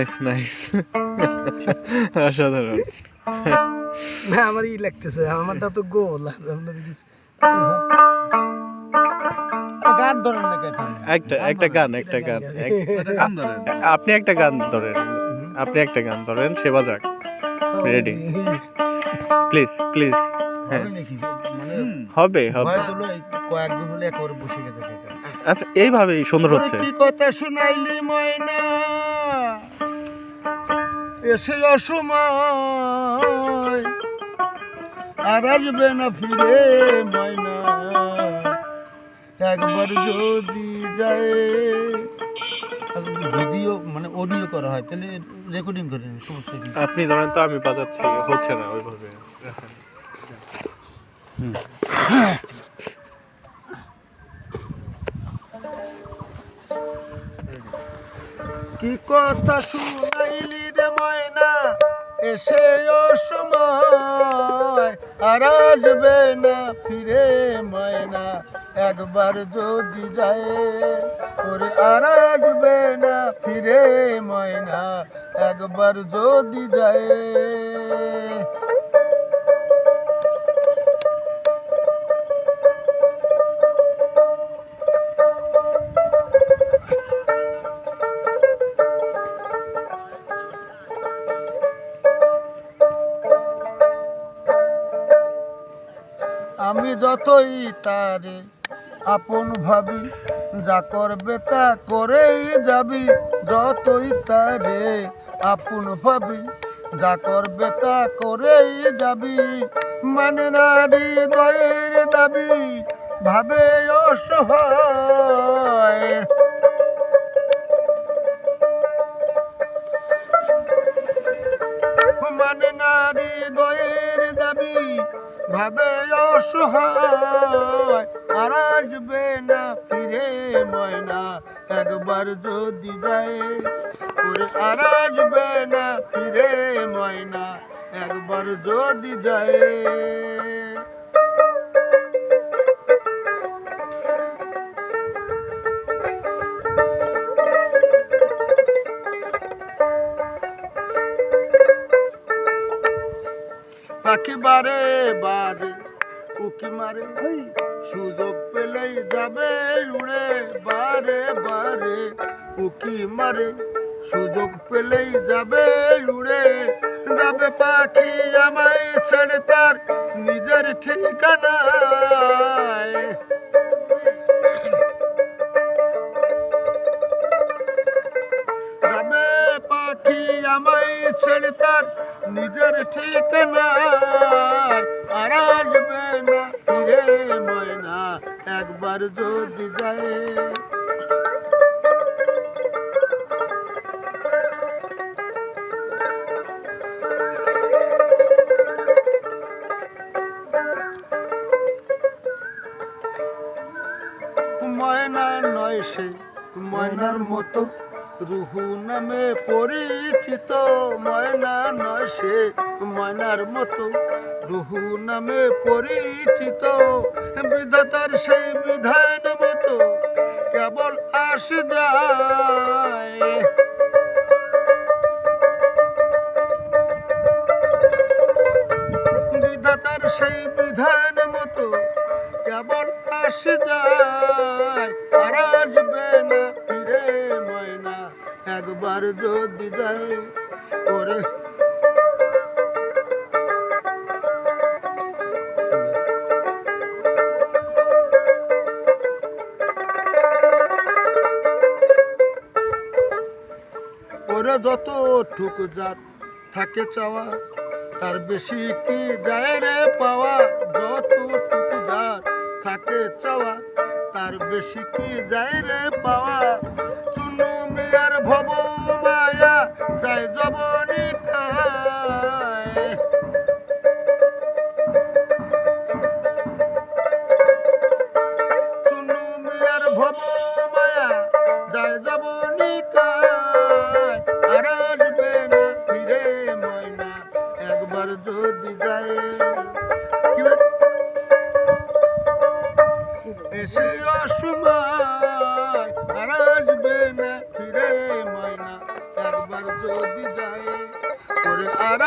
Nice nice অসাধারণ। না আমার ই লাগতেছে আমারটা তো গোল গান ধরেন না একটা একটা গান একটা গান। আপনি একটা গান ধরেন। আপনি একটা গান ধরেন সে বাজাক রেডি প্লিজ প্লিজ হ্যাঁ। হবে হবে হবে। ভয় হলো এই কয়েকদিন হলে একেবারে বসে গেছে আচ্ছা এইভাবেই সুন্দর হচ্ছে। কথা শুনাইলি ময়না? এসে অসময় আর আসবে না ফিরে মাইনা একবার যদি যায় ভিডিও মানে অডিও করা হয় তাহলে রেকর্ডিং করে নিন সমস্যা কি? আপনি ধরেন তো আমি বাজাচ্ছি হচ্ছে না ওইভাবে। কি কথা শুনাইলি রে এসে অসময় আর আসবে না, ফিরে ময়না। একবার যদি যায়, ওরে আর আসবে না, ফিরে ময়না। একবার যদি যায় যতই তারে আপন ভাবি, যা করবে তা করেই যাবি। যতই তারে আপন ভাবি, যা করবে তা করেই যাবি। মানে না হৃদয়ের দাবি, ভাবে অসহায়। মানে না হৃদয়ের দাবি ভাবে অসহায়, আর আসবে না ফিরে ময়না। একবার যদি যায়, ওরে আর আসবে না ফিরে ময়না। একবার যদি যায়। পাখি বারে বারে, উকি মারে সুযোগ পেলেই যাবে উড়ে বারে বারে, উকি মারে, সুযোগ পেলেই যাবে উড়ে যাবে পাখি আমায় ছেড়ে তার নিজের ঠিকানায়। আমায় ছেড়ে তার নিজের ঠিকানায় আর আসবে না ফিরে ময়না, একবার যদি যায়। ময়না নয় সে, ময়নার মতো রুহু নামে পরিচিত, ময়না নয় সে ময়নার মতো। রুহু নামে পরিচিত, বিধাতার সেই বিধান মতো। কেবল আস যায়। বিধাতার সেই বিধান মতো, কেবল আস যায়। একবার যদি যায় ওরে ওরে যত ঠুক যার থাকে চাওয়া, তার বেশি কি যায় রে পাওয়া? যত টুকু যার থাকে চাওয়া, তার বেশি কি যায় রে পাওয়া? আর যদি যায় আর